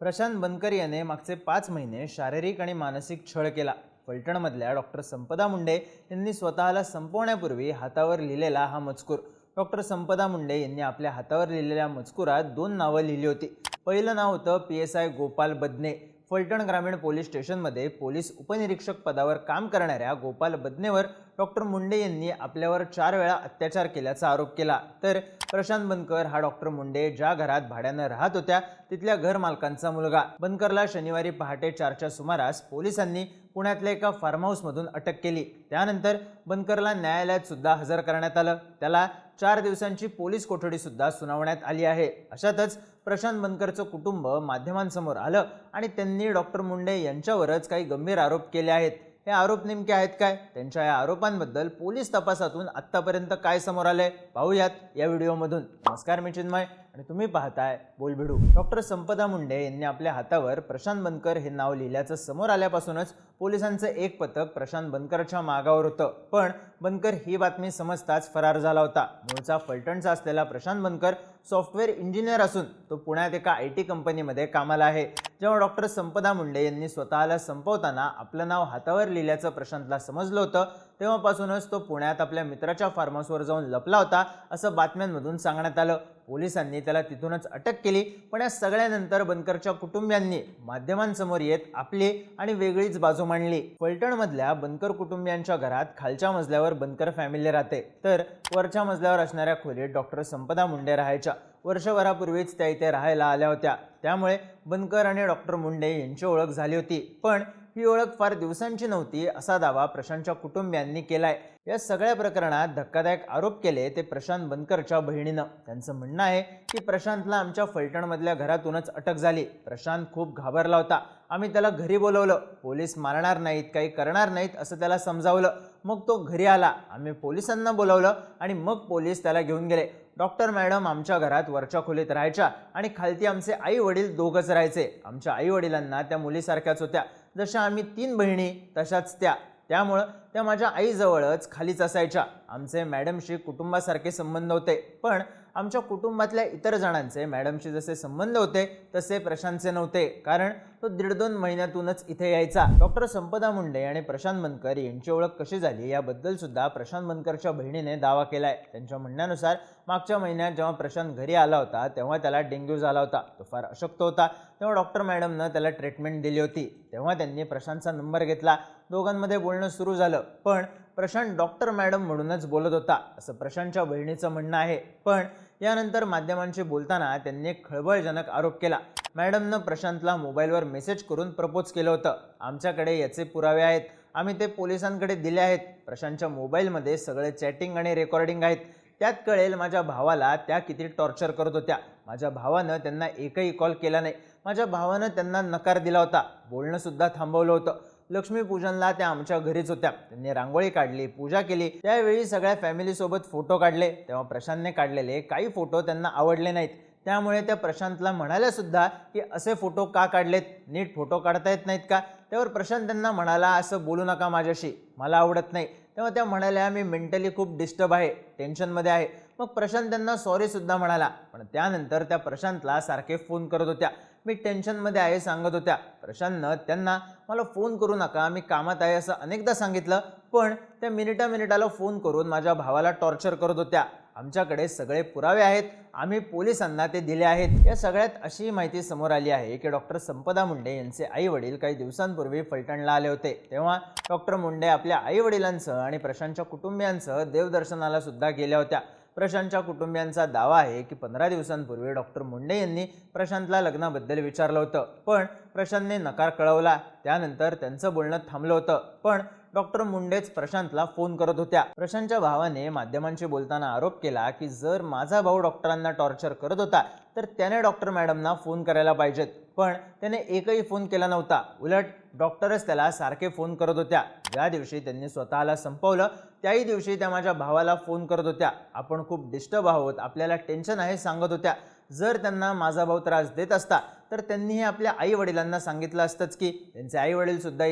प्रशांत बनकर याने मागचे पाच महिने शारीरिक आणि मानसिक छळ केला. फलटणमधल्या डॉक्टर संपदा मुंडे यांनी स्वतःला संपवण्यापूर्वी हातावर लिहिलेला हा मजकूर. डॉक्टर संपदा मुंडे यांनी आपल्या हातावर लिहिलेल्या मजकुरात दोन नावं लिहिली होती. पहिलं नाव होतं P S I Gopal Badne. Phaltan ग्रामीण पोलीस स्टेशनमध्ये पोलीस उपनिरीक्षक पदावर काम करणाऱ्या गोपाल बदनेवर डॉक्टर मुंडे यांनी आपल्यावर चार वेळा अत्याचार केल्याचा आरोप केला. तर प्रशांत बनकर हा डॉक्टर मुंडे ज्या घरात भाड्यानं राहत होत्या तिथल्या घर मालकांचा मुलगा. बनकरला शनिवारी पहाटे चारच्या सुमारास पोलिसांनी पुण्यातल्या एका फार्म हाऊसमधून अटक केली. त्यानंतर बनकरला न्यायालयात सुद्धा हजर करण्यात आलं. त्याला चार दिवसांची पोलीस कोठडी सुद्धा सुनावण्यात आली आहे. अशातच प्रशांत बनकरचं कुटुंब माध्यमांसमोर आलं आणि त्यांनी डॉक्टर मुंडे यांच्यावरच काही गंभीर आरोप केले आहेत. हे आरोप नेमके आहेत काय? त्यांच्या या आरोपांबद्दल पोलीस तपासातून आत्तापर्यंत काय समोर आलंय? पाहूयात या व्हिडिओमधून. नमस्कार मी चिन्मय. आणि तुम्ही पाहताय बोलभिडू डॉक्टर संपदा मुंडे यांनी आपल्या हातावर प्रशांत बनकर हे नाव लिहिल्याचं समोर आल्यापासूनच पोलिसांचं एक पथक प्रशांत बनकरच्या मागावर होतं. पण बनकर ही बातमी समजताच फरार झाला होता. मूळचा फलटणचा असलेला प्रशांत बनकर सॉफ्टवेअर इंजिनियर असून तो पुण्यात एका आय टी कंपनीमध्ये कामाला आहे. जेव्हा डॉक्टर संपदा मुंडे यांनी स्वतःला संपवताना आपलं नाव हातावर लिहिल्याचं प्रशांतला समजलं होतं तेव्हापासूनच तो पुण्यात आपल्या मित्राच्या फार्म हाऊसवर जाऊन लपला होता असं बातम्यांमधून सांगण्यात आलं. पोलिसांनी त्याला तिथूनच अटक केली. पण या सगळ्यानंतर बनकरच्या कुटुंबियांनी माध्यमांसमोर येत आपली आणि वेगळीच बाजू मांडली. फलटणमधल्या बनकर कुटुंबियांच्या घरात खालच्या मजल्यावर बनकर फॅमिली राहते. तर वरच्या मजल्यावर असणाऱ्या खोलीत डॉक्टर संपदा मुंडे राहायच्या. वर्षभरापूर्वीच त्या इथे राहायला आल्या होत्या. त्यामुळे बनकर आणि डॉक्टर मुंडे यांची ओळख झाली होती. पण ही ओळख फार दिवसांची नव्हती असा दावा प्रशांतच्या कुटुंबियांनी केलाय. या सगळ्या प्रकरणात धक्कादायक आरोप केले ते प्रशांत बनकरच्या बहिणीनं. त्यांचं म्हणणं आहे की प्रशांतला आमच्या फलटणमधल्या घरातूनच अटक झाली. प्रशांत खूप घाबरला होता. आम्ही त्याला घरी बोलवलं. पोलीस मारणार नाहीत काही करणार नाहीत असं त्याला समजावलं. मग तो घरी आला. आम्ही पोलिसांना बोलवलं आणि मग पोलीस त्याला घेऊन गेले. डॉक्टर मॅडम आमच्या घरात वरच्या खोलीत राहायच्या आणि खालती आमचे आई वडील दोघंच राहायचे. आमच्या आई वडिलांना त्या मुलीसारख्याच होत्या. जशा आम्ही तीन बहिणी तशाच त्या. त्यामुळं त्या माझ्या आईजवळच खालीच असायच्या. आमचे मॅडमशी कुटुंबासारखे संबंध होते. पण आमच्या कुटुंबातल्या इतर जणांचे मॅडमशी जसे संबंध होते तसे प्रशांतचे नव्हते. कारण तो दीड दोन महिन्यातूनच इथे यायचा. डॉक्टर संपदा मुंडे आणि प्रशांत मनकर यांची ओळख कशी झाली याबद्दल सुद्धा प्रशांत मनकरच्या बहिणीने दावा केलाय. त्यांच्या म्हणण्यानुसार मागच्या महिन्यात जेव्हा प्रशांत घरी आला होता तेव्हा त्याला डेंग्यू झाला होता. तो फार अशक्त होता. तेव्हा डॉक्टर मॅडमनं त्याला ट्रीटमेंट दिली होती. तेव्हा त्यांनी प्रशांतचा नंबर घेतला. दोघांमध्ये बोलणं सुरू झालं. पण प्रशांत डॉक्टर मॅडम म्हणूनच बोलत होता. असं प्रशांतच्या बहिणीचं म्हणणं आहे. पण यानंतर माध्यमांशी बोलताना त्यांनी एक खळबळजनक आरोप केला. मॅडमनं प्रशांतला मोबाईलवर मेसेज करून प्रपोज केलं होतं. आमच्याकडे याचे पुरावे आहेत. आम्ही ते पोलिसांकडे दिले आहेत. प्रशांतच्या मोबाईलमध्ये सगळे चॅटिंग आणि रेकॉर्डिंग आहेत. त्यात कळेल माझ्या भावाला त्या किती टॉर्चर करत होत्या. माझ्या भावानं त्यांना एकही कॉल केला नाही. माझ्या भावानं त्यांना नकार दिला होता. बोलणंसुद्धा थांबवलं होतं. लक्ष्मीपूजनला त्या आमच्या घरीच होत्या. त्यांनी रांगोळी काढली पूजा केली. त्यावेळी सगळ्या फॅमिलीसोबत फोटो काढले. तेव्हा प्रशांतने काढलेले. काही फोटो त्यांना आवडले नाहीत. त्यामुळे त्या प्रशांतला म्हणाल्या सुद्धा की असे फोटो का काढलेत? नीट फोटो काढता येत नाहीत का? त्यावर प्रशांत त्यांना म्हणाला असं बोलू नका माझ्याशी. मला आवडत नाही. तेव्हा त्या म्हणाल्या मी मेंटली खूप डिस्टर्ब आहे. टेन्शनमध्ये आहे. मग प्रशांत त्यांना सॉरीसुद्धा म्हणाला. पण त्यानंतर त्या प्रशांतला सारखे फोन करत होत्या. मी टेन्शनमध्ये आहे सांगत होत्या. प्रशांतनं त्यांना मला फोन करू नका. मी कामात आहे असं अनेकदा सांगितलं पण त्या मिनिटा मिनिटाला फोन करून माझ्या भावाला टॉर्चर करत होत्या. आमच्याकडे सगळे पुरावे आहेत. आम्ही पोलिसांना ते दिले आहेत. या सगळ्यात अशी माहिती समोर आली आहे की डॉक्टर संपदा मुंडे यांचे आई वडील काही दिवसांपूर्वी फलटणला आले होते. तेव्हा डॉक्टर मुंडे आपल्या आई वडिलांसह आणि प्रशांतच्या कुटुंबियांसह देवदर्शनाला सुद्धा गेल्या होत्या. प्रशांतच्या कुटुंबियांचा दावा आहे की पंधरा दिवसांपूर्वी डॉक्टर मुंडे यांनी प्रशांतला लग्नाबद्दल विचारलं होतं. पण प्रशांतने नकार कळवला. त्यानंतर त्यांचं बोलणं थांबलं होतं. पण डॉक्टर मुंडेच प्रशांतला फोन करत होत्या. प्रशांतच्या भावाने माध्यमांशी बोलताना आरोप केला की जर माझा भाऊ डॉक्टरांना टॉर्चर करत होता तर त्याने डॉक्टर मॅडमना फोन करायला पाहिजेत. पण त्याने एकही फोन केला नव्हता. उलट डॉक्टरच त्याला सारखे फोन करत होत्या. ज्या दिवशी त्यांनी स्वतःला संपवलं त्याही दिवशी त्या माझ्या भावाला फोन करत होत्या. आपण खूप डिस्टर्ब आहोत. आपल्याला टेन्शन आहे सांगत होत्या. जर त्यांना माझा भाऊ त्रास देत असता तर त्यांनी हे आपल्या आई वडिलांना सांगितलं असतंच की त्यांचे आई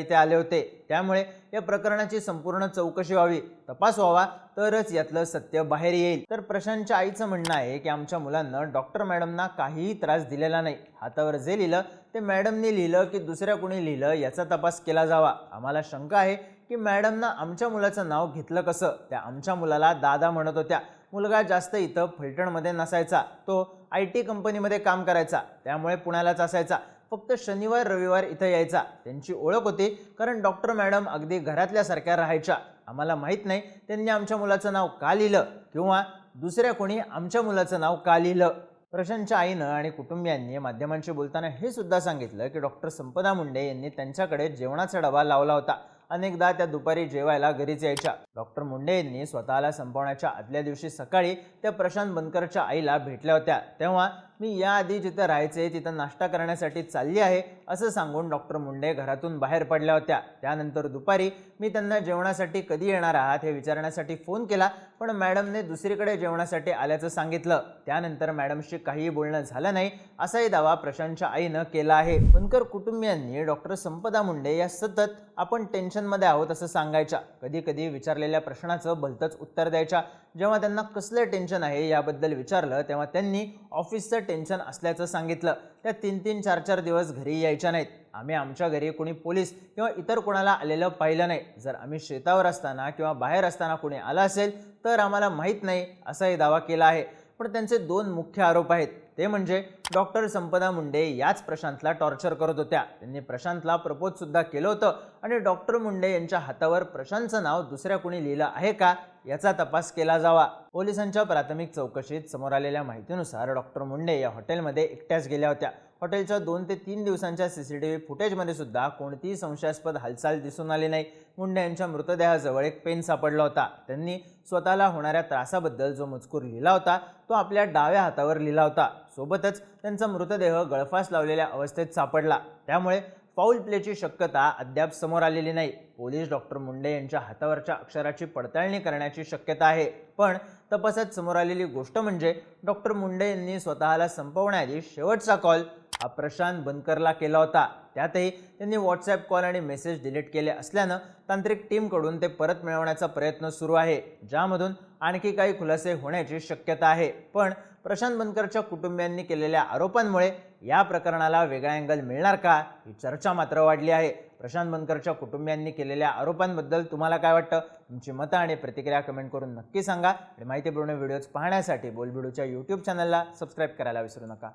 इथे आले होते. त्यामुळे या प्रकरणाची संपूर्ण चौकशी व्हावी तपास व्हावा तरच यातलं सत्य बाहेर येईल. तर प्रशांतच्या आईचं म्हणणं आहे की आमच्या मुलांना डॉक्टर मॅडमना काहीही त्रास दिलेला नाही. हातावर जे लिहिलं ते मॅडमनी लिहिलं की दुसऱ्या कोणी लिहिलं याचा तपास केला जावा. आम्हाला शंका आहे की मॅडमनं आमच्या मुलाचं नाव घेतलं कसं? त्या आमच्या मुलाला दादा म्हणत होत्या. मुलगा जास्त इथं फलटणमध्ये नसायचा. तो आय टी कंपनीमध्ये काम करायचा. त्यामुळे पुण्यालाच असायचा. फक्त शनिवार रविवार इथं यायचा. त्यांची ओळख होती कारण डॉक्टर मॅडम अगदी घरातल्यासारख्या राहायच्या. आम्हाला माहीत नाही त्यांनी आमच्या मुलाचं नाव का लिहिलं किंवा दुसऱ्या कोणी आमच्या मुलाचं नाव का लिहिलं? प्रशांतच्या आईनं आणि कुटुंबियांनी माध्यमांशी बोलताना हे सुद्धा सांगितलं की डॉक्टर संपदा मुंडे यांनी त्यांच्याकडे जेवणाचा डबा लावला होता. अनेकदा त्या दुपारी जेवायला घरीच यायच्या. डॉक्टर मुंडे यांनी स्वतःला संपवण्याच्या आदल्या दिवशी सकाळी त्या प्रशांत बनकरच्या आईला भेटल्या होत्या. तेव्हा मी याआधी जिथं राहायचे तिथं नाश्ता करण्यासाठी चालली आहे असं सांगून डॉक्टर मुंडे घरातून बाहेर पडल्या होत्या. त्यानंतर दुपारी मी त्यांना जेवणासाठी कधी येणार आहात हे विचारण्यासाठी फोन केला पण मॅडमने दुसरीकडे जेवणासाठी आल्याचं सांगितलं. त्यानंतर मॅडमशी काहीही बोलणं झालं नाही असाही दावा प्रशांतच्या आईनं केला आहे. बनकर कुटुंबियांनी डॉक्टर संपदा मुंडे या सतत आपण टेन्शनमध्ये आहोत असं सांगायच्या. कधी कधी विचारलेल्या प्रश्नाचं भलतंच उत्तर द्यायच्या. जेव्हा त्यांना कसलं टेन्शन आहे याबद्दल विचारलं तेव्हा त्यांनी ऑफिसचं टेन्शन असल्याचं सांगितलं. त्या तीन तीन चार चार दिवस घरी यायच्या नाहीत. आम्ही आमच्या घरी कोणी पोलीस किंवा इतर कोणाला आलेलं पाहिलं नाही. जर आम्ही शेतावर असताना किंवा बाहेर असताना कोणी आलं असेल तर आम्हाला माहीत नाही असाही दावा केला आहे. पण त्यांचे दोन मुख्य आरोप आहेत. ते म्हणजे डॉक्टर संपदा मुंडे याच प्रशांतला टॉर्चर करत होत्या. त्यांनी प्रशांतला प्रपोजसुद्धा केलं होतं आणि डॉक्टर मुंडे यांच्या हातावर प्रशांतचं नाव दुसऱ्या कुणी लिहिलं आहे का याचा तपास केला जावा. पोलिसांच्या प्राथमिक चौकशीत समोर आलेल्या माहितीनुसार डॉक्टर मुंडे या हॉटेलमध्ये एकट्याच गेल्या होत्या. हॉटेलच्या दोन ते तीन दिवसांच्या सी सी टी व्ही फुटेजमध्ये सुद्धा कोणतीही संशयास्पद हालचाल दिसून आली नाही. मुंडे यांच्या मृतदेहाजवळ एक पेन सापडला होता. त्यांनी स्वतःला होणाऱ्या त्रासाबद्दल जो मजकूर लिहिला होता तो आपल्या डाव्या हातावर लिहिला होता. सोबतच त्यांचा मृतदेह गळफास लावलेल्या अवस्थेत सापडला. त्यामुळे फाऊल प्लेची शक्यता अद्याप समोर आलेली नाही. पोलीस डॉक्टर मुंडे यांच्या हातावरच्या अक्षराची पडताळणी करण्याची शक्यता आहे. पण तपासात समोर आलेली गोष्ट म्हणजे डॉक्टर मुंडे यांनी स्वतःला संपवण्याआधी शेवटचा कॉल हा प्रशांत बनकरला केला होता. त्यातही त्यांनी व्हॉट्सॲप कॉल आणि मेसेज डिलीट केले असल्यानं तांत्रिक टीमकडून ते परत मिळवण्याचा प्रयत्न सुरू आहे ज्यामधून आणखी काही खुलासे होण्याची शक्यता आहे. पण प्रशांत बनकरच्या कुटुंबियांनी केलेल्या आरोपांमुळे या प्रकरणाला वेगळा अँगल मिळणार का ही चर्चा मात्र वाढली आहे. प्रशांत बनकरच्या कुटुंबियांनी केलेल्या आरोपांबद्दल तुम्हाला काय वाटतं? तुमची मतं आणि प्रतिक्रिया कमेंट करून नक्की सांगा. आणि माहितीपूर्ण व्हिडिओज पाहण्यासाठी बोलबिडूच्या यूट्यूब चॅनलला सबस्क्राईब करायला विसरू नका.